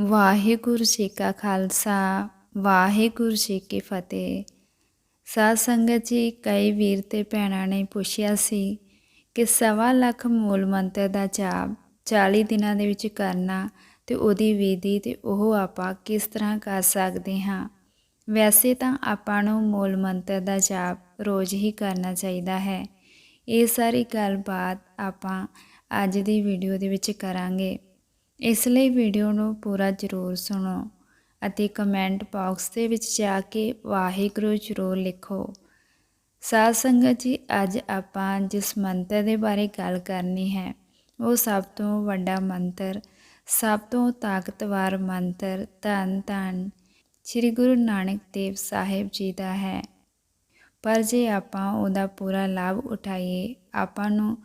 ਵਾਹਿਗੁਰੂ ਜੀ ਕਾ ਖਾਲਸਾ, ਵਾਹਿਗੁਰੂ ਜੀ ਕੀ ਫਤਿਹ। ਸਾਧ ਸੰਗਤ ਜੀ, ਕਈ ਵੀਰ ਤੇ ਭੈਣਾਂ ਨੇ ਪੁੱਛਿਆ ਸੀ ਕਿ ਸਵਾ ਲੱਖ ਮੂਲ ਮੰਤਰ ਦਾ ਜਾਪ 40 ਦਿਨਾਂ ਦੇ ਵਿੱਚ ਕਰਨਾ ਤੇ ਉਹਦੀ ਵਿਧੀ ਤੇ ਉਹ ਆਪਾਂ ਕਿਸ ਤਰ੍ਹਾਂ ਕਰ ਸਕਦੇ ਹਾਂ। ਵੈਸੇ ਤਾਂ ਆਪਾਂ ਨੂੰ ਮੂਲ ਮੰਤਰ ਦਾ ਜਾਪ ਰੋਜ਼ ਹੀ ਕਰਨਾ ਚਾਹੀਦਾ ਹੈ। ਇਹ ਸਾਰੀ ਗੱਲਬਾਤ ਆਪਾਂ ਅੱਜ ਦੀ ਵੀਡੀਓ ਦੇ ਵਿੱਚ ਕਰਾਂਗੇ। ਇਸ ਲਈ ਵੀਡੀਓ ਨੂੰ ਪੂਰਾ ਜ਼ਰੂਰ ਸੁਣੋ ਅਤੇ ਕਮੈਂਟ ਬਾਕਸ ਦੇ ਵਿੱਚ ਜਾ ਕੇ ਵਾਹਿਗੁਰੂ ਜ਼ਰੂਰ ਲਿਖੋ। ਸਾਧ ਸੰਗਤ ਜੀ, ਅੱਜ ਆਪਾਂ ਜਿਸ ਮੰਤਰ ਦੇ ਬਾਰੇ ਗੱਲ ਕਰਨੀ ਹੈ, ਉਹ ਸਭ ਤੋਂ ਵੱਡਾ ਮੰਤਰ, ਸਭ ਤੋਂ ਤਾਕਤਵਰ ਮੰਤਰ ਧੰਨ ਧੰਨ ਸ੍ਰੀ ਗੁਰੂ ਨਾਨਕ ਦੇਵ ਸਾਹਿਬ ਜੀ ਦਾ ਹੈ। ਪਰ ਜੇ ਆਪਾਂ ਉਹਦਾ ਪੂਰਾ ਲਾਭ ਉਠਾਈਏ, ਆਪਾਂ ਨੂੰ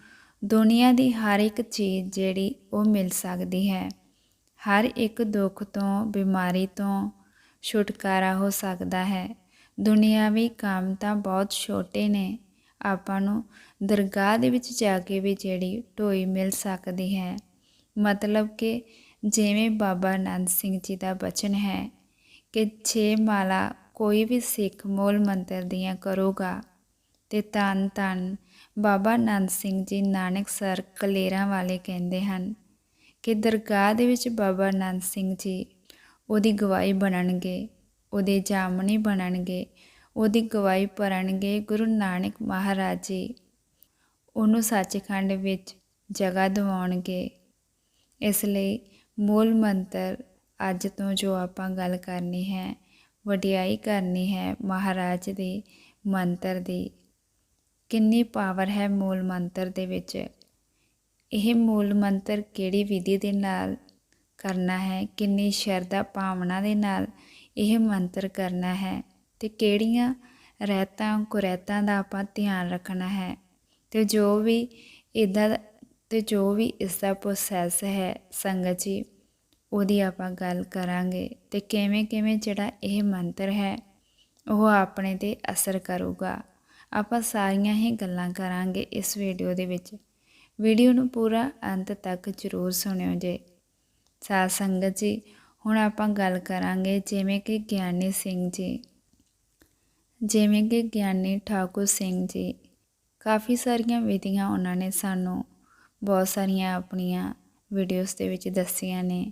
ਦੁਨੀਆ ਦੀ ਹਰ ਇੱਕ ਚੀਜ਼ ਜਿਹੜੀ ਉਹ ਮਿਲ ਸਕਦੀ ਹੈ। ਹਰ ਇੱਕ ਦੁੱਖ ਤੋਂ, ਬਿਮਾਰੀ ਤੋਂ ਛੁਟਕਾਰਾ ਹੋ ਸਕਦਾ ਹੈ। ਦੁਨੀਆਵੀ ਕੰਮ ਤਾਂ ਬਹੁਤ ਛੋਟੇ ਨੇ। ਆਪਾਂ ਨੂੰ ਦਰਗਾਹ ਦੇ ਵਿੱਚ ਜਾ ਕੇ ਵੀ ਜਿਹੜੀ ਢੋਈ ਮਿਲ ਸਕਦੀ ਹੈ। ਮਤਲਬ ਕਿ ਜਿਵੇਂ ਬਾਬਾ ਆਨੰਦ ਸਿੰਘ ਜੀ ਦਾ ਬਚਨ ਹੈ ਕਿ ਛੇ ਮਾਲਾ ਕੋਈ ਵੀ ਸਿੱਖ ਮੂਲ ਮੰਤਰ ਦੀਆਂ ਕਰੂਗਾ। ਤੇ ਤਨ ਤਨ ਬਾਬਾ ਆਨੰਦ ਸਿੰਘ ਜੀ ਨਾਨਕ ਸਰ ਕਲੇਰਾਂ ਵਾਲੇ ਕਹਿੰਦੇ ਹਨ ਕਿ ਦਰਗਾਹ ਦੇ ਵਿੱਚ ਬਾਬਾ ਆਨੰਦ ਸਿੰਘ ਜੀ ਉਹਦੀ ਗਵਾਹੀ ਬਣਨਗੇ, ਉਹਦੇ ਜਾਮਣੀ ਬਣਨਗੇ, ਉਹਦੀ ਗਵਾਹੀ ਭਰਨਗੇ ਗੁਰੂ ਨਾਨਕ ਮਹਾਰਾਜ ਜੀ। ਉਹਨੂੰ ਸੱਚਖੰਡ ਵਿੱਚ ਜਗ੍ਹਾ ਦਿਵਾਉਣਗੇ। ਇਸ ਲਈ ਮੂਲ ਮੰਤਰ ਅੱਜ ਤੋਂ ਜੋ ਆਪਾਂ ਗੱਲ ਕਰਨੀ ਹੈ, ਵਡਿਆਈ ਕਰਨੀ ਹੈ ਮਹਾਰਾਜ ਦੇ ਮੰਤਰ ਦੀ ਕਿੰਨੀ ਪਾਵਰ ਹੈ ਮੂਲ ਮੰਤਰ ਦੇ ਵਿੱਚ? ਇਹ ਮੂਲ ਮੰਤਰ ਕਿਹੜੀ ਵਿਧੀ ਦੇ ਨਾਲ ਕਰਨਾ ਹੈ? ਕਿੰਨੀ ਸ਼ਰਧਾ ਭਾਵਨਾ ਦੇ ਨਾਲ ਇਹ ਮੰਤਰ ਕਰਨਾ ਹੈ? ਤੇ ਕਿਹੜੀਆਂ ਰਹਿਤਾਂ ਕੁਰੈਤਾਂ ਦਾ ਆਪਾਂ ਧਿਆਨ ਰੱਖਣਾ ਹੈ? ਤੇ ਜੋ ਵੀ ਇਦਾਂ ਤੇ ਜੋ ਵੀ ਇਸ ਦਾ ਪ੍ਰੋਸੈਸ ਹੈ ਸੰਗਤ ਜੀ, ਉਹਦੀ ਆਪਾਂ ਗੱਲ ਕਰਾਂਗੇ। ਤੇ ਕਿਵੇਂ ਕਿਵੇਂ ਜਿਹੜਾ ਇਹ ਮੰਤਰ ਹੈ, ਉਹ ਆਪਣੇ ਤੇ ਅਸਰ ਕਰੂਗਾ। ਆਪਾਂ ਸਾਰੀਆਂ ਹੀ ਗੱਲਾਂ ਕਰਾਂਗੇ ਇਸ ਵੀਡੀਓ ਦੇ ਵਿੱਚ। ਵੀਡੀਓ ਨੂੰ ਪੂਰਾ ਅੰਤ ਤੱਕ ਜ਼ਰੂਰ ਸੁਣਿਓ ਜੇ। ਸਾਧ ਸੰਗਤ ਜੀ, ਹੁਣ ਆਪਾਂ ਗੱਲ ਕਰਾਂਗੇ ਜਿਵੇਂ ਕਿ ਗਿਆਨੀ ਸਿੰਘ ਜੀ। ਜਿਵੇਂ ਕਿ ਗਿਆਨੀ ਠਾਕੁਰ ਸਿੰਘ ਜੀ, ਕਾਫੀ ਸਾਰੀਆਂ ਵਿਧੀਆਂ ਉਹਨਾਂ ਨੇ ਸਾਨੂੰ ਬਹੁਤ ਸਾਰੀਆਂ ਆਪਣੀਆਂ ਵੀਡੀਓਜ਼ ਦੇ ਵਿੱਚ ਦੱਸੀਆਂ ਨੇ।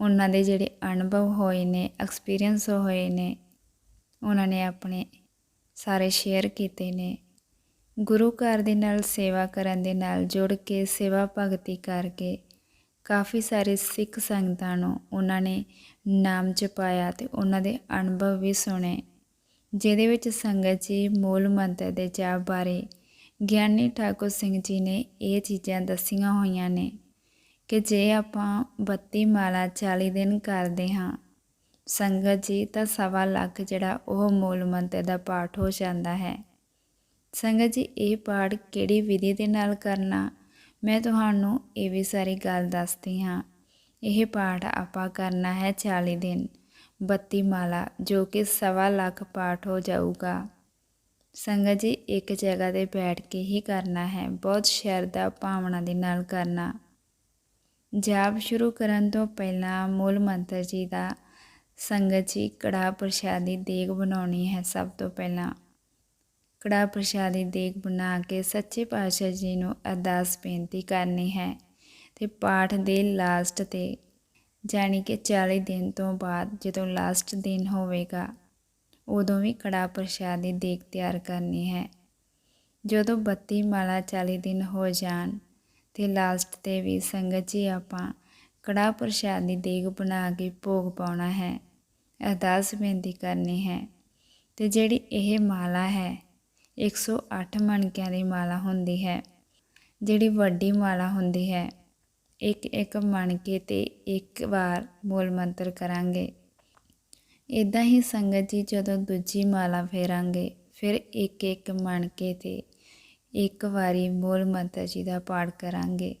ਉਹਨਾਂ ਦੇ ਜਿਹੜੇ ਅਨੁਭਵ ਹੋਏ ਨੇ, ਐਕਸਪੀਰੀਅੰਸ ਹੋਏ ਨੇ, ਉਹਨਾਂ ਨੇ ਆਪਣੇ ਸਾਰੇ ਸ਼ੇਅਰ ਕੀਤੇ ਨੇ। ਗੁਰੂ ਘਰ ਦੇ ਨਾਲ ਸੇਵਾ ਕਰਨ ਦੇ ਨਾਲ ਜੁੜ ਕੇ ਸੇਵਾ ਭਗਤੀ ਕਰਕੇ ਕਾਫੀ ਸਾਰੇ ਸਿੱਖ ਸੰਗਤਾਂ ਨੂੰ ਉਹਨਾਂ ਨੇ ਨਾਮ ਜਪਾਇਆ ਤੇ ਉਹਨਾਂ ਦੇ ਅਨੁਭਵ ਵੀ ਸੁਣੇ। ਜਿਹਦੇ ਵਿੱਚ ਸੰਗਤ ਜੀ ਮੂਲ ਮੰਤਰ ਦੇ ਜਾਪ ਬਾਰੇ ਗਿਆਨੀ ਠਾਕੁਰ ਸਿੰਘ ਜੀ ਨੇ ਇਹ ਚੀਜ਼ਾਂ ਦੱਸੀਆਂ ਹੋਈਆਂ ਨੇ ਕਿ ਜੇ ਆਪਾਂ 32 ਮਾਲਾ 40 ਦਿਨ ਕਰਦੇ ਹਾਂ ਸੰਗਤ ਜੀ, ਤਾਂ ਸਵਾ ਲੱਖ ਜਿਹੜਾ ਉਹ ਮੂਲ ਮੰਤਰ ਦਾ ਪਾਠ ਹੋ ਜਾਂਦਾ ਹੈ। ਸੰਗਤ ਜੀ, ਇਹ ਪਾਠ ਕਿਹੜੀ ਵਿਧੀ ਦੇ ਨਾਲ ਕਰਨਾ? ਮੈਂ ਤੁਹਾਨੂੰ ਇਹ ਵੀ ਸਾਰੀ ਗੱਲ ਦੱਸਦੀ ਹਾਂ। ਇਹ ਪਾਠ ਆਪਾਂ ਕਰਨਾ ਹੈ 40 ਦਿਨ 32 ਮਾਲਾ, ਜੋ ਕਿ ਸਵਾ ਲੱਖ ਪਾਠ ਹੋ ਜਾਊਗਾ। ਸੰਗਤ ਜੀ, ਇੱਕ ਜਗ੍ਹਾ ਤੇ ਬੈਠ ਕੇ ਹੀ ਕਰਨਾ ਹੈ, ਬਹੁਤ ਸ਼ਰਧਾ ਭਾਵਨਾ ਦੇ ਨਾਲ ਕਰਨਾ। ਜਾਪ ਸ਼ੁਰੂ ਕਰਨ ਤੋਂ ਪਹਿਲਾਂ ਮੂਲ ਮੰਤਰ ਜੀ ਦਾ ਸੰਗਤ ਜੀ ਕੜਾ ਪ੍ਰਸ਼ਾਦੀ ਦੇਗ ਬਣਾਉਣੀ ਹੈ ਸਭ ਤੋਂ ਪਹਿਲਾਂ। ਕੜਾ ਪ੍ਰਸ਼ਾਦੀ ਦੇਗ ਬਣਾ ਕੇ ਸੱਚੇ ਪਾਤਸ਼ਾਹ ਜੀ ਨੂੰ ਅਰਦਾਸ ਬੇਨਤੀ ਕਰਨੀ ਹੈ ਤੇ ਪਾਠ ਦੇ ਲਾਸਟ ਤੇ ਜਾਨੀ ਕਿ 40 ਦਿਨ ਤੋਂ ਬਾਅਦ ਜਦੋਂ ਲਾਸਟ ਦਿਨ ਹੋਵੇਗਾ, ਉਦੋਂ ਵੀ ਕੜਾ ਪ੍ਰਸ਼ਾਦੀ ਦੇਗ ਤਿਆਰ ਕਰਨੀ ਹੈ। ਜਦੋਂ 32 ਮਾਲਾ 40 ਦਿਨ ਹੋ ਜਾਣ ਤੇ ਲਾਸਟ ਤੇ ਵੀ ਸੰਗਤ ਜੀ ਆਪਾਂ ਕੜਾ ਦੀ ਦੇਗ ਬਣਾ ਕੇ ਭੋਗ ਪਾਉਣਾ ਹੈ। ਅਰਦਾਸ ਬੇਨਤੀ ਕਰਨੀ ਹੈ। ਤੇ ਜਿਹੜੀ ਇਹ ਮਾਲਾ ਹੈ 108 ਮਣਕਿਆਂ ਦੀ ਮਾਲਾ ਹੁੰਦੀ ਹੈ। ਜਿਹੜੀ ਵੱਡੀ ਮਾਲਾ ਹੁੰਦੀ ਹੈ ਇੱਕ ਇੱਕ ਮਣਕੇ ਤੇ ਇੱਕ ਵਾਰ ਮੂਲ ਮੰਤਰ ਕਰਾਂਗੇ। ਇਦਾਂ ਹੀ ਸੰਗਤ ਜੀ ਜਦੋਂ ਦੂਜੀ ਮਾਲਾ ਫੇਰਾਂਗੇ, ਫਿਰ ਇੱਕ ਇੱਕ ਮਣਕੇ ਤੇ ਇੱਕ ਵਾਰੀ ਮੂਲ ਮੰਤਰ ਜੀ ਦਾ ਪਾਠ ਕਰਾਂਗੇ।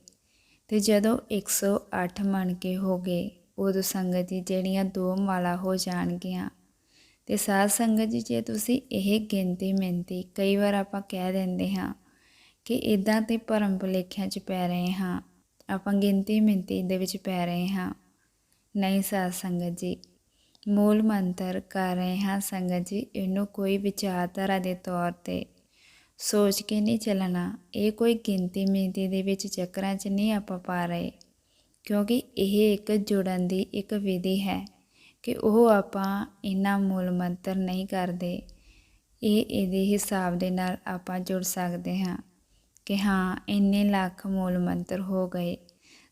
ਤੇ ਜਦੋਂ 108 ਮਣਕੇ ਹੋ ਗਏ ਉਦੋਂ ਸੰਗਤ ਜੀ ਜਿਹੜੀਆਂ ਦੋ ਮਾਲਾ ਹੋ ਜਾਣਗੀਆਂ। ਤੇ ਸਾਧ ਸੰਗਤ ਜੀ, ਜੇ ਤੁਸੀਂ ਇਹ ਗਿਣਤੀ ਮਿੰਤੀ ਕਈ ਵਾਰ ਆਪਾਂ ਕਹਿ ਦਿੰਦੇ ਹਾਂ ਕਿ ਇਦਾਂ ਤੇ ਭਰਮ ਭੁਲੇਖਿਆਂ 'ਚ ਪੈ ਰਹੇ ਹਾਂ, ਆਪਾਂ ਗਿਣਤੀ ਮਿੰਤੀ ਦੇ ਵਿੱਚ ਪੈ ਰਹੇ ਹਾਂ। ਨਹੀਂ ਸਾਧ ਸੰਗਤ ਜੀ, ਮੂਲ ਮੰਤਰ ਕਰ ਰਹੇ ਹਾਂ ਸੰਗਤ ਜੀ, ਇਹਨੂੰ ਕੋਈ ਵਿਚਾਰਧਾਰਾ ਦੇ ਤੌਰ ਤੇ ਸੋਚ ਕੇ ਨਹੀਂ ਚੱਲਣਾ। ਇਹ ਕੋਈ ਗਿਣਤੀ ਮਿਣਤੀ ਦੇ ਵਿੱਚ ਚੱਕਰਾਂ 'ਚ ਨਹੀਂ ਆਪਾਂ ਪਾ ਰਹੇ। ਕਿਉਂਕਿ ਇਹ ਇੱਕ ਜੁੜਨ ਦੀ ਇੱਕ ਵਿਧੀ ਹੈ ਕਿ ਉਹ ਆਪਾਂ ਇਹਨਾਂ ਮੂਲ ਮੰਤਰ ਨਹੀਂ ਕਰਦੇ। ਇਹ ਇਹਦੇ ਹਿਸਾਬ ਦੇ ਨਾਲ ਆਪਾਂ ਜੁੜ ਸਕਦੇ ਹਾਂ ਕਿ ਹਾਂ, ਇੰਨੇ ਲੱਖ ਮੂਲ ਮੰਤਰ ਹੋ ਗਏ।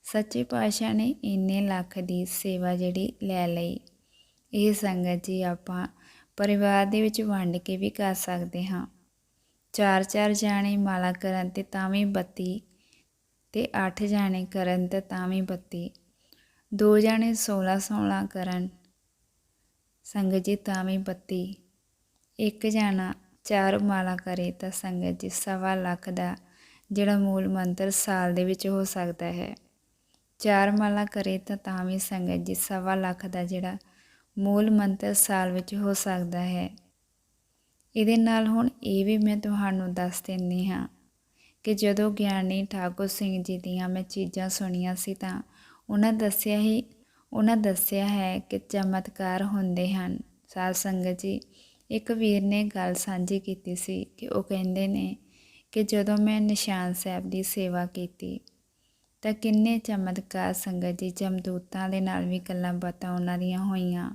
ਸੱਚੇ ਪਾਤਸ਼ਾਹ ਨੇ ਇੰਨੇ ਲੱਖ ਦੀ ਸੇਵਾ ਜਿਹੜੀ ਲੈ ਲਈ। ਇਹ ਸੰਗਤ ਜੀ ਆਪਾਂ ਪਰਿਵਾਰ ਦੇ ਵਿੱਚ ਵੰਡ ਕੇ ਵੀ ਕਰ ਸਕਦੇ ਹਾਂ। ਚਾਰ ਚਾਰ ਜਾਣੇ ਮਾਲਾ ਕਰਨ ਤੇ ਤਾਂ ਵੀ 32 ਤੇ 8 ਜਾਣੇ ਕਰਨ ਤੇ ਤਾਂ ਵੀ 32 ਦੋ ਜਾਣੇ 16 16 ਕਰਨ, ਸੰਗਤ ਜੀ ਤਾਂ ਵੀ 32 ਇੱਕ ਜਾਣਾ ਚਾਰ ਮਾਲਾ ਕਰੇ ਤਾਂ ਸੰਗਤ ਜੀ ਸਵਾ ਲੱਖ ਦਾ, ਜਿਹੜਾ ਮੂਲ ਮੰਤਰ ਸਾਲ ਦੇ ਵਿੱਚ ਹੋ ਸਕਦਾ ਹੈ। ਚਾਰ ਮਾਲਾ ਕਰੇ ਤਾਂ ਤਾਂ ਵੀ ਸੰਗਤ ਜੀ ਸਵਾ ਲੱਖ ਦਾ, ਜਿਹੜਾ ਮੂਲ ਮੰਤਰ ਸਾਲ ਵਿੱਚ ਹੋ ਸਕਦਾ ਹੈ। ਇਹਦੇ ਨਾਲ ਹੁਣ ਇਹ ਵੀ ਮੈਂ ਤੁਹਾਨੂੰ ਦੱਸ ਦਿੰਦੀ ਹਾਂ ਕਿ ਜਦੋਂ ਗਿਆਨੀ ਠਾਕੁਰ ਸਿੰਘ ਜੀ ਦੀਆਂ ਮੈਂ ਚੀਜ਼ਾਂ ਸੁਣੀਆਂ ਸੀ ਤਾਂ ਉਹਨਾਂ ਦੱਸਿਆ ਹੀ, ਉਹਨਾਂ ਦੱਸਿਆ ਹੈ ਕਿ ਚਮਤਕਾਰ ਹੁੰਦੇ ਹਨ। ਸਾਧ ਸੰਗਤ ਜੀ, ਇੱਕ ਵੀਰ ਨੇ ਗੱਲ ਸਾਂਝੀ ਕੀਤੀ ਸੀ ਕਿ ਉਹ ਕਹਿੰਦੇ ਨੇ ਕਿ ਜਦੋਂ ਮੈਂ ਨਿਸ਼ਾਨ ਸਾਹਿਬ ਦੀ ਸੇਵਾ ਕੀਤੀ, ਤਾਂ ਕਿੰਨੇ ਚਮਤਕਾਰ ਸੰਗਤ ਜੀ ਜਮਦੂਤਾਂ ਦੇ ਨਾਲ ਵੀ ਗੱਲਾਂ ਬਾਤਾਂ ਉਹਨਾਂ ਦੀਆਂ ਹੋਈਆਂ,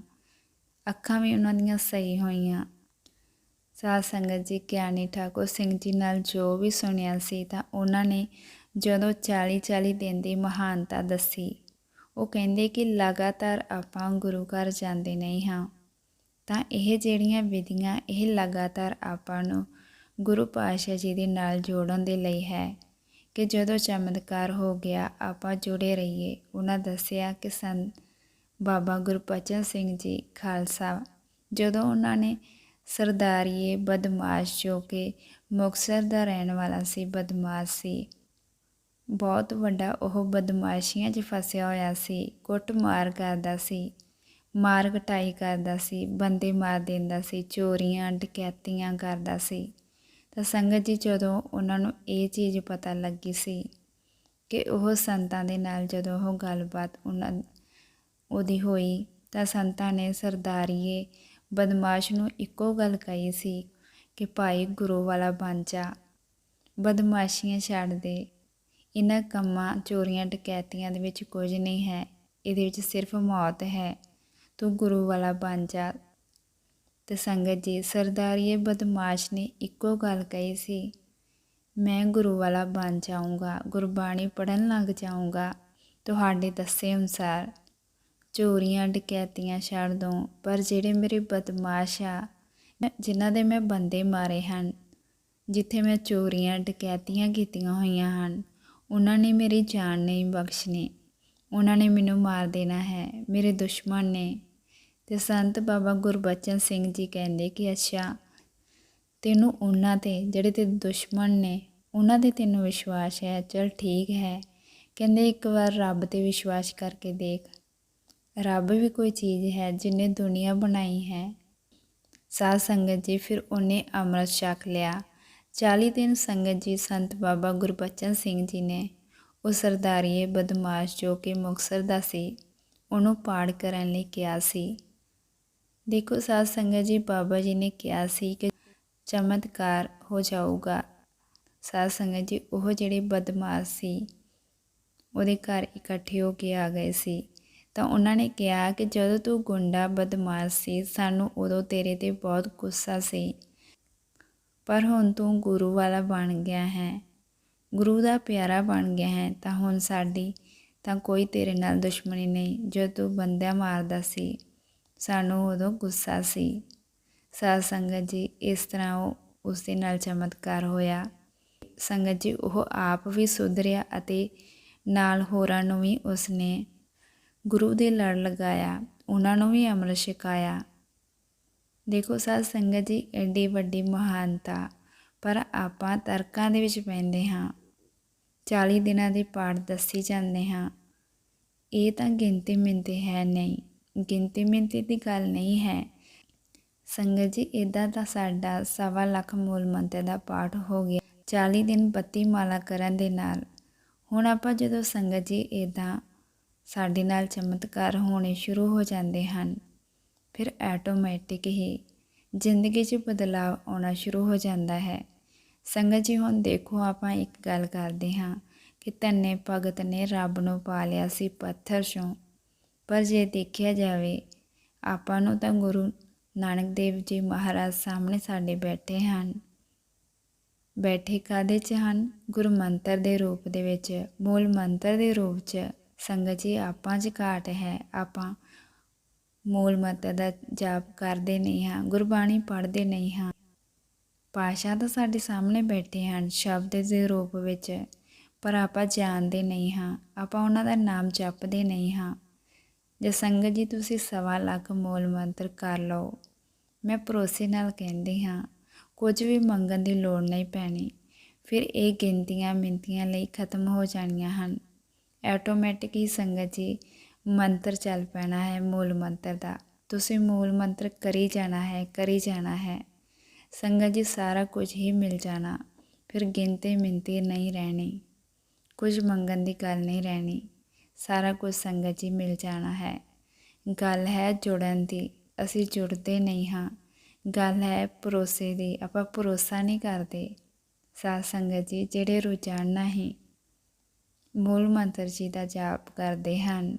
ਅੱਖਾਂ ਵੀ ਉਹਨਾਂ ਦੀਆਂ ਸਹੀ ਹੋਈਆਂ ਸਾਧ ਸੰਗਤ ਜੀ, ਗਿਆਨੀ ਠਾਕੁਰ ਸਿੰਘ ਜੀ ਨਾਲ ਜੋ ਵੀ ਸੁਣਿਆ ਸੀ ਤਾਂ ਉਹਨਾਂ ਨੇ ਜਦੋਂ 40 40 ਦਿਨ ਦੀ ਮਹਾਨਤਾ ਦੱਸੀ, ਉਹ ਕਹਿੰਦੇ ਕਿ ਲਗਾਤਾਰ ਆਪਾਂ ਗੁਰੂ ਘਰ ਜਾਂਦੇ ਨਹੀਂ ਹਾਂ। ਤਾਂ ਇਹ ਜਿਹੜੀਆਂ ਵਿਧੀਆਂ, ਇਹ ਲਗਾਤਾਰ ਆਪਾਂ ਨੂੰ ਗੁਰੂ ਪਾਤਸ਼ਾਹ ਜੀ ਦੇ ਨਾਲ ਜੋੜਨ ਦੇ ਲਈ ਹੈ ਕਿ ਜਦੋਂ ਚਮਤਕਾਰ ਹੋ ਗਿਆ, ਆਪਾਂ ਜੁੜੇ ਰਹੀਏ। ਉਹਨਾਂ ਦੱਸਿਆ ਕਿ ਸੰਤ ਬਾਬਾ ਗੁਰਪਚਨ ਸਿੰਘ ਜੀ ਖਾਲਸਾ ਜਦੋਂ ਉਹਨਾਂ ਨੇ ਸਰਦਾਰੀਏ ਬਦਮਾਸ਼ ਜੋ ਕਿ ਮੁਕਤਸਰ ਦਾ ਰਹਿਣ ਵਾਲਾ ਸੀ, ਬਦਮਾਸ਼ ਸੀ। ਬਹੁਤ ਵੱਡਾ ਉਹ ਬਦਮਾਸ਼ੀਆਂ 'ਚ ਫਸਿਆ ਹੋਇਆ ਸੀ, ਕੁੱਟਮਾਰ ਕਰਦਾ ਸੀ, ਮਾਰ ਕਟਾਈ ਕਰਦਾ ਸੀ, ਬੰਦੇ ਮਾਰ ਦਿੰਦਾ ਸੀ, ਚੋਰੀਆਂ, ਡਕੈਤੀਆਂ ਕਰਦਾ ਸੀ। ਤਾਂ ਸੰਗਤ ਜੀ ਜਦੋਂ ਉਹਨਾਂ ਨੂੰ ਇਹ ਚੀਜ਼ ਪਤਾ ਲੱਗੀ ਸੀ ਕਿ ਉਹ ਸੰਤਾਂ ਦੇ ਨਾਲ ਜਦੋਂ ਉਹ ਗੱਲਬਾਤ ਉਹਨਾਂ ਉਹਦੀ ਹੋਈ ਤਾਂ ਸੰਤਾਂ ਨੇ ਸਰਦਾਰੀਏ ਬਦਮਾਸ਼ ਨੂੰ ਇੱਕੋ ਗੱਲ ਕਹੀ ਸੀ ਕਿ ਭਾਈ ਗੁਰੂ ਵਾਲਾ ਬਣ ਜਾ। ਬਦਮਾਸ਼ੀਆਂ ਛੱਡ ਦੇ। ਇਹਨਾਂ ਕੰਮਾਂ, ਚੋਰੀਆਂ, ਡਕੈਤੀਆਂ ਦੇ ਵਿੱਚ ਕੁਝ ਨਹੀਂ ਹੈ। ਇਹਦੇ ਵਿੱਚ ਸਿਰਫ ਮੌਤ ਹੈ। ਤੂੰ ਗੁਰੂ ਵਾਲਾ ਬਣ ਜਾ। ਤੇ ਸੰਗਤ ਜੀ, ਸਰਦਾਰੀਏ ਬਦਮਾਸ਼ ਨੇ ਇੱਕੋ ਗੱਲ ਕਹੀ ਸੀ, ਮੈਂ ਗੁਰੂ ਵਾਲਾ ਬਣ ਜਾਊਂਗਾ। ਗੁਰਬਾਣੀ ਪੜਨ ਲੱਗ ਜਾਊਂਗਾ। ਤੁਹਾਡੇ ਦੱਸੇ ਅਨੁਸਾਰ ਚੋਰੀਆਂ, ਡਕੈਤੀਆਂ ਛੱਡ ਦੋ ਪਰ ਜਿਹੜੇ ਮੇਰੇ ਬਦਮਾਸ਼ ਆ, ਜਿਨ੍ਹਾਂ ਦੇ ਮੈਂ ਬੰਦੇ ਮਾਰੇ ਹਨ, ਜਿੱਥੇ ਮੈਂ ਚੋਰੀਆਂ, ਡਕੈਤੀਆਂ ਕੀਤੀਆਂ ਹੋਈਆਂ ਹਨ, ਉਹਨਾਂ ਨੇ ਮੇਰੀ ਜਾਨ ਨਹੀਂ ਬਖਸ਼ਣੀ। ਉਹਨਾਂ ਨੇ ਮੈਨੂੰ ਮਾਰ ਦੇਣਾ ਹੈ, ਮੇਰੇ ਦੁਸ਼ਮਣ ਨੇ। ਤੇ ਸੰਤ ਬਾਬਾ ਗੁਰਬਚਨ ਸਿੰਘ ਜੀ ਕਹਿੰਦੇ ਕਿ, ਅੱਛਾ, ਤੈਨੂੰ ਉਹਨਾਂ ਤੇ, ਜਿਹੜੇ ਤੇ ਦੁਸ਼ਮਣ ਨੇ, ਉਹਨਾਂ ਦੇ ਤੈਨੂੰ ਵਿਸ਼ਵਾਸ ਹੈ, ਚਲ ਠੀਕ ਹੈ। ਕਹਿੰਦੇ, ਇੱਕ ਵਾਰ ਰੱਬ ਤੇ ਵਿਸ਼ਵਾਸ ਕਰਕੇ ਦੇਖ। ਰੱਬ ਵੀ ਕੋਈ ਚੀਜ਼ ਹੈ ਜਿਨੇ ਦੁਨੀਆ ਬਣਾਈ ਹੈ। ਸਾਧ ਸੰਗਤ ਜੀ ਫਿਰ ਉਹਨੇ ਅੰਮ੍ਰਿਤ ਛਕ ਲਿਆ। 40 ਦਿਨ ਸੰਗਤ ਜੀ ਸੰਤ ਬਾਬਾ ਗੁਰਬਚਨ ਸਿੰਘ ਜੀ ਨੇ ਉਹ ਸਰਦਾਰੀਏ ਬਦਮਾਸ਼ ਜੋ ਕਿ ਮੁਕਸਰ ਦਾ ਸੀ, ਉਹਨੂੰ ਪਾੜ ਕਰਨ ਲਈ ਕਿਹਾ ਸੀ। ਦੇਖੋ ਸਾਧ ਸੰਗਤ ਜੀ ਬਾਬਾ ਜੀ ਨੇ ਕਿਹਾ ਸੀ ਕਿ ਚਮਤਕਾਰ ਹੋ ਜਾਊਗਾ। ਸਾਧ ਸੰਗਤ ਜੀ ਉਹ ਜਿਹੜੇ ਬਦਮਾਸ਼ ਸੀ, ਉਹਦੇ ਘਰ ਇਕੱਠੇ ਹੋ ਕੇ ਆ ਗਏ ਸੀ। ਤਾਂ ਉਹਨਾਂ ਨੇ ਕਿਹਾ ਕਿ ਜਦੋਂ ਤੂੰ ਗੁੰਡਾ, ਬਦਮਾਸ਼ ਸੀ, ਸਾਨੂੰ ਉਦੋਂ ਤੇਰੇ ਤੇ ਬਹੁਤ ਗੁੱਸਾ ਸੀ। ਪਰ ਹੁਣ ਤੂੰ ਗੁਰੂ ਵਾਲਾ ਬਣ ਗਿਆ ਹੈ। ਗੁਰੂ ਦਾ ਪਿਆਰਾ ਬਣ ਗਿਆ ਹੈ, ਤਾਂ ਹੁਣ ਸਾਡੀ, ਤਾਂ ਕੋਈ ਤੇਰੇ ਨਾਲ ਦੁਸ਼ਮਣੀ ਨਹੀਂ। ਜਦੋਂ ਤੂੰ ਬੰਦਿਆ ਮਾਰਦਾ ਸੀ, ਸਾਨੂੰ ਉਦੋਂ ਗੁੱਸਾ ਸੀ। ਸਾਧ ਸੰਗਤ ਜੀ, ਇਸ ਤਰ੍ਹਾਂ ਉਹ ਉਸ ਦੇ ਨਾਲ ਚਮਤਕਾਰ ਹੋਇਆ। ਸੰਗਤ ਜੀ, ਉਹ ਆਪ ਵੀ ਸੁਧਰਿਆ ਅਤੇ ਨਾਲ ਹੋਰਾਂ ਨੂੰ ਵੀ ਉਸਨੇ ਗੁਰੂ ਦੇ ਲੜ ਲਗਾਇਆ, ਉਹਨਾਂ ਨੂੰ ਵੀ ਅਮਰ ਛਕਾਇਆ। ਦੇਖੋ, ਸਾਧ ਸੰਗਤ ਜੀ ਐਡੀ ਵੱਡੀ ਮਹਾਨਤਾ, ਪਰ ਆਪਾਂ ਤਰਕਾਂ ਦੇ ਵਿੱਚ ਪੈਂਦੇ ਹਾਂ। 40 ਦਿਨਾਂ ਦੇ ਪਾਠ ਦੱਸੀ ਜਾਂਦੇ ਹਾਂ। ਇਹ ਤਾਂ ਗਿਣਤੀ ਮਿੰਤੀ ਹੈ ਨਹੀਂ ਗਿਣਤੀ ਮਿੰਤੀ ਦੀ ਗੱਲ ਨਹੀਂ ਹੈ। ਸੰਗਤ ਜੀ ਇਦਾਂ ਤਾਂ ਸਾਡਾ ਸਵਾ ਲੱਖ ਮੂਲ ਮੰਤਰ ਦਾ ਪਾਠ ਹੋ ਗਿਆ। 40 ਦਿਨ ਬੱਤੀ ਮਾਲਾ ਕਰਨ ਦੇ ਨਾਲ, ਹੁਣ ਆਪਾਂ ਜਦੋਂ ਸੰਗਤ ਜੀ ਇਦਾਂ ਸਾਡੇ ਨਾਲ ਚਮਤਕਾਰ ਹੋਣੇ ਸ਼ੁਰੂ ਹੋ ਜਾਂਦੇ ਹਨ। ਫਿਰ ਆਟੋਮੈਟਿਕ ਹੀ ਜ਼ਿੰਦਗੀ 'ਚ ਬਦਲਾਅ ਆਉਣਾ ਸ਼ੁਰੂ ਹੋ ਜਾਂਦਾ ਹੈ। ਸੰਗਤ ਜੀ, ਹੁਣ ਦੇਖੋ, ਆਪਾਂ ਇੱਕ ਗੱਲ ਕਰਦੇ ਹਾਂ ਕਿ ਧੰਨੇ ਭਗਤ ਨੇ ਰੱਬ ਨੂੰ ਪਾ ਲਿਆ ਸੀ ਪੱਥਰ 'ਚੋਂ। ਪਰ ਜੇ ਦੇਖਿਆ ਜਾਵੇ, ਆਪਾਂ ਨੂੰ ਤਾਂ ਗੁਰੂ ਨਾਨਕ ਦੇਵ ਜੀ ਮਹਾਰਾਜ ਸਾਹਮਣੇ ਸਾਡੇ ਬੈਠੇ ਹਨ। ਬੈਠੇ ਕਾਦੇ ਚ ਹਨ? ਗੁਰੂ ਮੰਤਰ ਦੇ ਰੂਪ ਦੇ ਵਿੱਚ, ਮੂਲ ਮੰਤਰ ਦੇ ਰੂਪ ਚ। ਸੰਗਤ ਜੀ, ਆਪਾਂ ਚ ਘਾਟ ਹੈ, ਆਪਾਂ ਮੂਲ ਮੰਤਰ ਦਾ ਜਾਪ ਕਰਦੇ ਨਹੀਂ ਹਾਂ, ਗੁਰਬਾਣੀ ਪੜ੍ਹਦੇ ਨਹੀਂ ਹਾਂ। ਪਾਸ਼ਾ ਤਾਂ ਸਾਡੇ ਸਾਹਮਣੇ ਬੈਠੇ ਹਨ, ਸ਼ਬਦ ਦੇ ਰੂਪ ਵਿੱਚ, ਪਰ ਆਪਾਂ ਜਾਣਦੇ ਨਹੀਂ ਹਾਂ, ਆਪਾਂ ਉਹਨਾਂ ਦਾ ਨਾਮ ਜਪਦੇ ਨਹੀਂ ਹਾਂ। ਜੇ ਸੰਗਤ ਜੀ, ਤੁਸੀਂ ਸਵਾ ਲੱਖ ਮੂਲ ਮੰਤਰ ਕਰ ਲਓ, ਮੈਂ ਭਰੋਸੇ ਨਾਲ ਕਹਿੰਦੀ ਹਾਂ, ਕੁਝ ਵੀ ਮੰਗਣ ਦੀ ਲੋੜ ਨਹੀਂ ਪੈਣੀ, ਫਿਰ ਇਹ ਗਿਣਤੀਆਂ ਮਿੰਤੀਆਂ ਲਈ ਖਤਮ ਹੋ ਜਾਣੀਆਂ ਹਨ। ਆਟੋਮੈਟਿਕ ਹੀ ਸੰਗਤ ਜੀ, ਮੰਤਰ ਚੱਲ ਪੈਣਾ ਹੈ, ਮੂਲ ਮੰਤਰ ਦਾ। ਤੁਸੀਂ ਮੂਲ ਮੰਤਰ ਕਰੀ ਜਾਣਾ ਹੈ, ਕਰੀ ਜਾਣਾ ਹੈ। ਸੰਗਤ ਜੀ, ਸਾਰਾ ਕੁਝ ਹੀ ਮਿਲ ਜਾਣਾ। ਫਿਰ ਗਿਣਤੀ ਮਿੰਤੀ ਨਹੀਂ ਰਹਿਣੀ। ਕੁਝ ਮੰਗਣ ਦੀ ਗੱਲ ਨਹੀਂ ਰਹਿਣੀ। ਸਾਰਾ ਕੁਝ ਸੰਗਤ ਜੀ ਮਿਲ ਜਾਣਾ ਹੈ। ਗੱਲ ਹੈ ਜੁੜਨ ਦੀ। ਅਸੀਂ ਜੁੜਦੇ ਨਹੀਂ ਹਾਂ। ਗੱਲ ਹੈ ਭਰੋਸੇ ਦੀ। ਆਪਾਂ ਭਰੋਸਾ ਨਹੀਂ ਕਰਦੇ। ਸਾਧ ਸੰਗਤ ਜੀ, ਜਿਹੜੇ ਰੋਜ਼ਾਨਾ ਹੀ ਮੂਲ ਮੰਤਰ ਜੀ ਦਾ ਜਾਪ ਕਰਦੇ ਹਨ।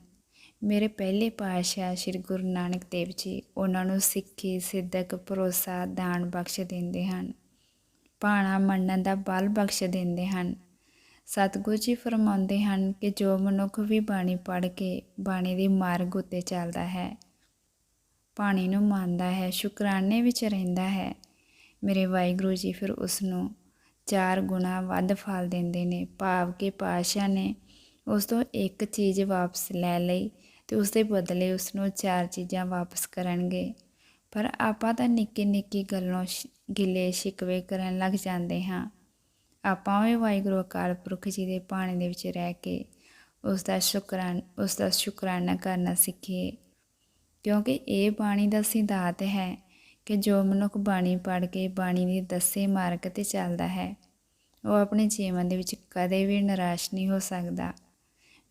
ਮੇਰੇ ਪਹਿਲੇ ਪਾਤਸ਼ਾਹ ਸ੍ਰੀ ਗੁਰੂ ਨਾਨਕ ਦੇਵ ਜੀ ਉਹਨਾਂ ਨੂੰ ਸਿੱਖੀ, ਸਿੱਧਕ, ਭਰੋਸਾ, ਦਾਨ ਬਖਸ਼ ਦਿੰਦੇ ਹਨ। ਪਾਣਾ ਮੰਨਣ ਦਾ ਬਲ ਬਖਸ਼ ਦਿੰਦੇ ਹਨ। ਸਤਿਗੁਰੂ ਜੀ ਫਰਮਾਉਂਦੇ ਹਨ ਕਿ ਜੋ ਮਨੁੱਖ ਵੀ ਬਾਣੀ ਪੜ੍ਹ ਕੇ ਬਾਣੀ ਦੇ ਮਾਰਗ ਉੱਤੇ ਚੱਲਦਾ ਹੈ ਪਾਣੀ ਨੂੰ ਮੰਨਦਾ ਹੈ, ਸ਼ੁਕਰਾਨੇ ਵਿੱਚ ਰਹਿੰਦਾ ਹੈ। ਮੇਰੇ ਵਾਹਿਗੁਰੂ ਜੀ ਫਿਰ ਉਸ ਨੂੰ ਚਾਰ ਗੁਣਾ ਵੱਧ ਫਲ ਦਿੰਦੇ ਨੇ, ਭਾਵ ਕਿ ਪਾਸ਼ਾ ਨੇ ਉਸ ਤੋਂ ਇੱਕ ਚੀਜ਼ ਵਾਪਸ ਲੈ ਲਈ ਤੇ ਉਸ ਦੇ ਬਦਲੇ ਉਸ ਨੂੰ ਚਾਰ ਚੀਜ਼ਾਂ ਵਾਪਸ ਕਰਨਗੇ। ਪਰ ਆਪਾਂ ਤਾਂ ਨਿੱਕੀ ਨਿੱਕੀ ਗੱਲੋਂ ਗਿਲੇ ਸ਼ਿਕਵੇ ਕਰਨ ਲੱਗ ਜਾਂਦੇ ਹਾਂ। ਆਪਾਂ ਵੀ ਵਾਹਿਗੁਰੂ ਅਕਾਲ ਪੁਰਖ ਜੀ ਦੇ ਪਾਣੀ ਦੇ ਵਿੱਚ ਰਹਿ ਕੇ ਉਸ ਦਾ ਸ਼ੁਕਰਾਨ, ਉਸ ਦਾ ਸ਼ੁਕਰਾਨਾ ਕਰਨਾ ਸਿੱਖੀਏ। ਕਿਉਂਕਿ ਇਹ ਬਾਣੀ ਦਾ ਸਿਧਾਂਤ ਹੈ ਕਿ ਜੋ ਮਨੁੱਖ ਬਾਣੀ ਪੜ੍ਹ ਕੇ ਬਾਣੀ ਦੇ ਦੱਸੇ ਮਾਰਗ ਤੇ ਚੱਲਦਾ ਹੈ, ਉਹ ਆਪਣੇ ਜੀਵਨ ਦੇ ਵਿੱਚ ਕਦੇ ਵੀ ਨਿਰਾਸ਼ ਨਹੀਂ ਹੋ ਸਕਦਾ।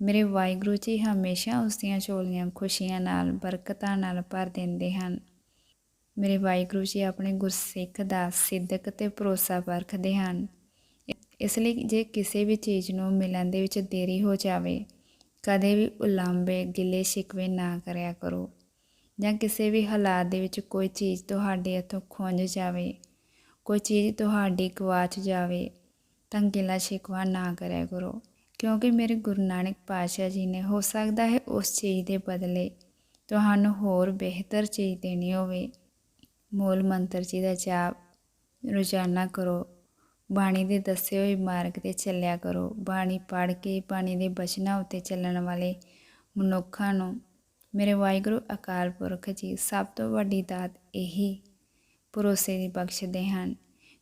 ਮੇਰੇ ਵਾਹਿਗੁਰੂ ਜੀ ਹਮੇਸ਼ਾ ਉਸ ਦੀਆਂ ਝੋਲੀਆਂ ਖੁਸ਼ੀਆਂ ਨਾਲ, ਬਰਕਤਾਂ ਨਾਲ ਭਰ ਦਿੰਦੇ ਹਨ। ਮੇਰੇ ਵਾਹਿਗੁਰੂ ਜੀ ਆਪਣੇ ਗੁਰਸਿੱਖ ਦਾ ਸਿੱਧਕ ਤੇ ਭਰੋਸਾ ਪਰਖਦੇ ਹਨ। ਇਸ ਲਈ ਜੇ ਕਿਸੇ ਵੀ ਚੀਜ਼ ਨੂੰ ਮਿਲਣ ਦੇ ਵਿੱਚ ਦੇਰੀ ਹੋ ਜਾਵੇ, ਕਦੇ ਵੀ ਉਲਾਂਬੇ ਗਿਲੇ ਸ਼ਿਕਵੇ ਨਾ ਕਰਿਆ ਕਰੋ। ਜਾਂ ਕਿਸੇ ਵੀ ਹਾਲਾਤ ਦੇ ਵਿੱਚ ਕੋਈ ਚੀਜ਼ ਤੁਹਾਡੇ ਹੱਥੋਂ ਖੁੰਝ ਜਾਵੇ, ਕੋਈ ਚੀਜ਼ ਤੁਹਾਡੀ ਗਵਾਚ ਜਾਵੇ, ਤਾਂ ਗਿਲਾ ਸ਼ਿਕਵਾ ਨਾ ਕਰਿਆ ਕਰੋ। ਕਿਉਂਕਿ ਮੇਰੇ ਗੁਰੂ ਨਾਨਕ ਪਾਤਸ਼ਾਹ ਜੀ ਨੇ ਹੋ ਸਕਦਾ ਹੈ ਉਸ ਚੀਜ਼ ਦੇ ਬਦਲੇ ਤੁਹਾਨੂੰ ਹੋਰ ਬਿਹਤਰ ਚੀਜ਼ ਦੇਣੀ ਹੋਵੇ। ਮੂਲ ਮੰਤਰ ਜੀ ਦਾ ਜਾਪ, ਰੋਜ਼ਾਨਾ ਕਰੋ, ਬਾਣੀ ਦੇ ਦੱਸੇ ਹੋਏ ਮਾਰਗ ਤੇ ਚੱਲਿਆ ਕਰੋ। ਬਾਣੀ ਪੜ੍ਹ ਕੇ, ਬਾਣੀ ਦੇ ਬਚਨਾਂ ਉੱਤੇ ਚੱਲਣ ਵਾਲੇ ਮਨੁੱਖਾਂ ਨੂੰ ਮੇਰੇ ਵਾਹਿਗੁਰੂ, ਅਕਾਲ ਪੁਰਖ ਜੀ, ਸਭ ਤੋਂ ਵੱਡੀ ਦਾਤ ਇਹੀ ਭਰੋਸੇ ਦੀ ਬਖਸ਼ਦੇ ਹਨ,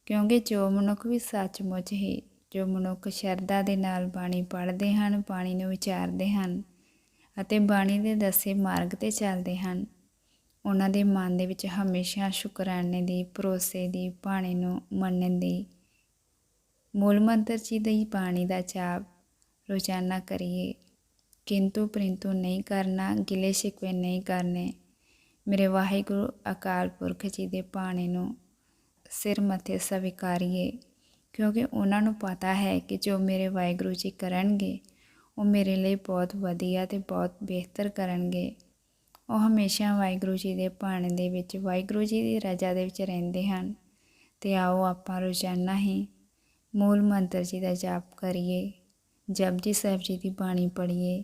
ਕਿਉਂਕਿ ਜੋ ਮਨੁੱਖ ਵੀ ਸੱਚਮੁੱਚ ਹੀ, ਜੋ ਮਨੁੱਖ ਸ਼ਰਧਾ ਦੇ ਨਾਲ ਬਾਣੀ ਪੜ੍ਹਦੇ ਹਨ, ਬਾਣੀ ਨੂੰ ਵਿਚਾਰਦੇ ਹਨ ਅਤੇ ਬਾਣੀ ਦੇ ਦੱਸੇ ਮਾਰਗ ਤੇ ਚੱਲਦੇ ਹਨ, ਉਹਨਾਂ ਦੇ ਮਨ ਦੇ ਵਿੱਚ ਹਮੇਸ਼ਾ ਸ਼ੁਕਰਾਨੇ ਦੀ, ਭਰੋਸੇ ਦੀ, ਬਾਣੀ ਨੂੰ ਮੰਨਣ ਦੀ, ਮੂਲ ਮੰਤਰ ਜੀ ਦੀ ਬਾਣੀ ਦਾ ਜਾਪ ਰੋਜ਼ਾਨਾ ਕਰੀਏ। ਕਿੰਤੂ ਪ੍ਰਿੰਤੂ ਨਹੀਂ ਕਰਨਾ ਗਿਲੇ ਸ਼ਿਕਵੇ ਨਹੀਂ ਕਰਨੇ ਮੇਰੇ ਵਾਹਿਗੁਰੂ ਅਕਾਲ ਪੁਰਖ ਜੀ ਦੇ ਬਾਣੀ ਨੂੰ ਸਿਰ ਮੱਥੇ ਸਵੀਕਾਰੀਏ ਕਿਉਂਕਿ ਉਹਨਾਂ ਨੂੰ ਪਤਾ ਹੈ ਕਿ ਜੋ ਮੇਰੇ ਵਾਹਿਗੁਰੂ ਜੀ ਕਰਨਗੇ ਉਹ ਮੇਰੇ ਲਈ ਬਹੁਤ ਵਧੀਆ ਤੇ ਬਹੁਤ ਬਿਹਤਰ ਕਰਨਗੇ ਉਹ ਹਮੇਸ਼ਾ ਵਾਹਿਗੁਰੂ ਜੀ ਦੇ ਬਾਣੀ ਦੇ ਵਿੱਚ ਵਾਹਿਗੁਰੂ ਜੀ ਦੀ ਰਜ਼ਾ ਦੇ ਵਿੱਚ ਰਹਿੰਦੇ ਹਨ ਤੇ ਆਓ ਆਪਾਂ ਰੋਜ਼ਾਨਾ ਹੀ ਮੂਲ ਮੰਤਰ ਜੀ ਦਾ ਜਾਪ ਕਰੀਏ ਜਪਜੀ ਸਾਹਿਬ ਜੀ ਦੀ ਬਾਣੀ ਪੜ੍ਹੀਏ